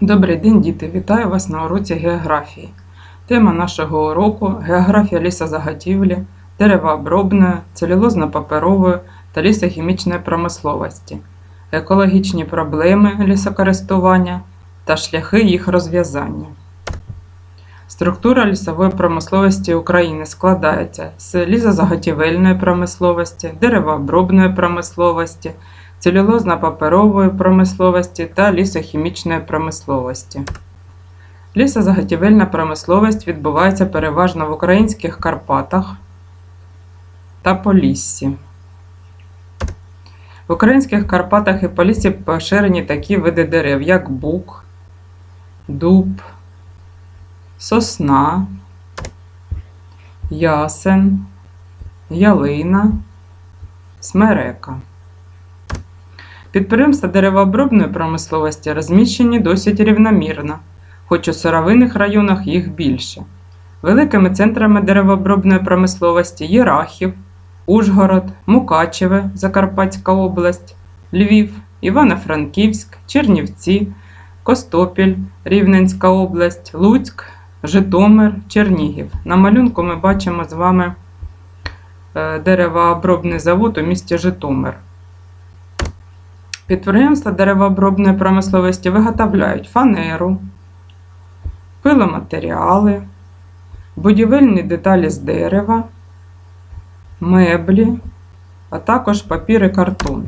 Добрий день, діти! Вітаю вас на уроці географії. Тема нашого уроку географія лісозаготівлі, деревообробної, целюлозно-паперової та лісохімічної промисловості, екологічні проблеми лісокористування та шляхи їх розв'язання. Структура лісової промисловості України складається з лісозаготівельної промисловості, деревообробної промисловості, целюлозно-паперової промисловості та лісохімічної промисловості. Лісозаготівельна промисловість відбувається переважно в українських Карпатах та Поліссі. В українських Карпатах і Поліссі поширені такі види дерев, як бук, дуб, сосна, ясен, ялина, смерека. Підприємства деревообробної промисловості розміщені досить рівномірно, хоч у сировинних районах їх більше. Великими центрами деревообробної промисловості є Рахів, Ужгород, Мукачеве, Закарпатська область, Львів, Івано-Франківськ, Чернівці, Костопіль, Рівненська область, Луцьк, Житомир, Чернігів. На малюнку ми бачимо з вами е, деревообробний завод у місті Житомир. Підприємства деревообробної промисловості виготовляють фанеру, пиломатеріали, будівельні деталі з дерева, меблі, а також папір і картон.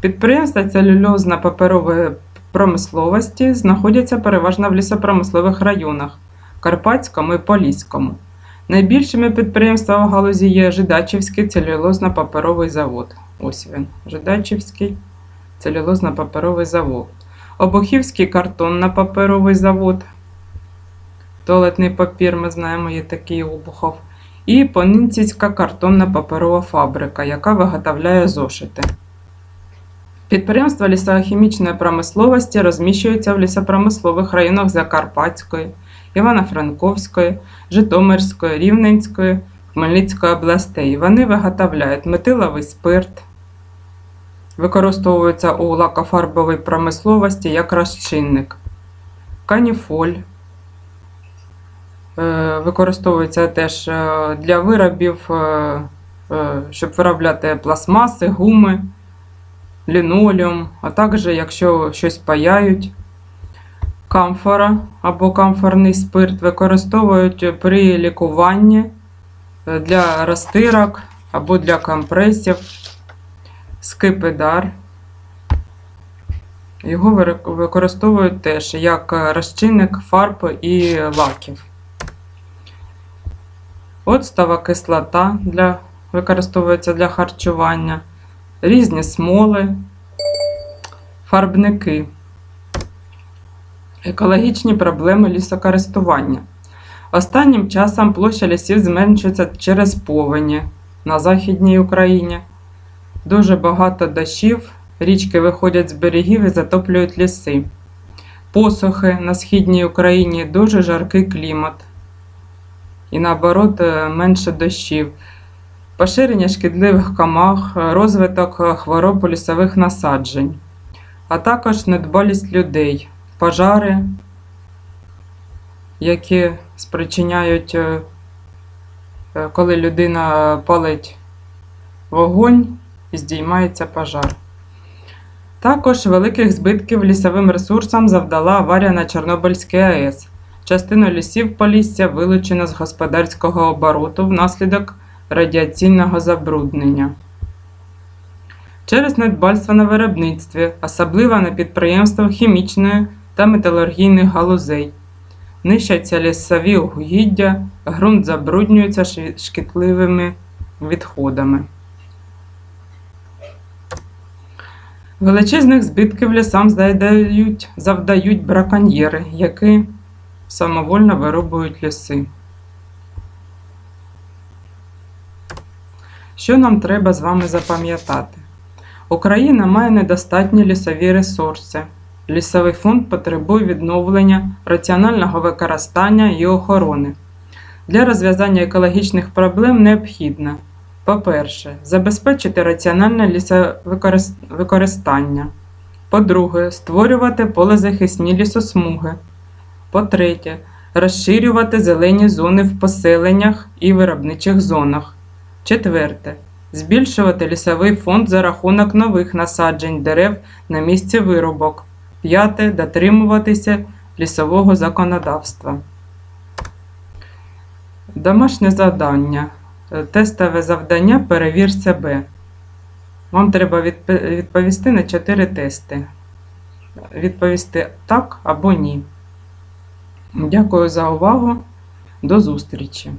Підприємства целюльозно-паперової промисловості знаходяться переважно в лісопромислових районах Карпатському і Поліському. Найбільшими підприємствами в галузі є Жидачівський целюлозно-паперовий завод. Ось він, Жидачівський целюлозно-паперовий завод. Обухівський картонно-паперовий завод. Туалетний папір, ми знаємо, є такий обухов. І Понинцівська картонно-паперова фабрика, яка виготовляє зошити. Підприємства лісохімічної промисловості розміщуються в лісопромислових районах Закарпатської, Івано-Франковської, Житомирської, Рівненської, Хмельницької областей. Вони виготовляють метиловий спирт, використовуються у лакофарбовій промисловості як розчинник, каніфоль. е, Використовується теж е, для виробів, е, щоб виробляти пластмаси, гуми, лінолеум, а також, якщо щось паяють, камфора або камфорний спирт використовують при лікуванні для розтирок або для компресів скипидар. Його використовують теж як е, розчинник фарб і лаків. Оцтова кислота для, використовується для харчування, різні смоли, фарбники, екологічні проблеми лісокористування. Останнім часом площа лісів зменшується через повені на Західній Україні. Дуже багато дощів, річки виходять з берегів і затоплюють ліси. Посухи на східній Україні дуже жаркий клімат. І наоборот, е, менше дощів. Поширення шкідливих комах, е, розвиток е, хвороб лісових насаджень, а також недбалість людей, пожари, які спричиняють, коли людина палить вогонь і здіймається пожар. Також великих збитків лісовим ресурсам завдала аварія на Чорнобильській АЕС. Частину лісів Полісся вилучено з господарського обороту внаслідок радіаційного забруднення. Через недбальство на виробництві, особливо на підприємствах хімічної та металургійних галузей. Нищаться лісові угіддя, ґрунт забруднюється шкідливими відходами. Величезних збитків лісам завдають, завдають браконьєри, які самовольно вирубують ліси. Що нам треба з вами запам'ятати? Україна має недостатні лісові ресурси. Лісовий фонд потребує відновлення, раціонального використання і охорони. Для розв'язання екологічних проблем необхідно по-перше, забезпечити раціональне лісовикористання, По-друге, створювати полезахисні лісосмуги. По-третє, розширювати зелені зони в поселеннях і виробничих зонах. Четверте. Збільшувати лісовий фонд за рахунок нових насаджень дерев на місці вирубок. П'яте. Дотримуватися лісового законодавства. Домашнє завдання. Е, Тестове завдання Перевір себе. Вам треба відповісти на 4 тести. Відповісти так або ні. Дякую за увагу. До зустрічі!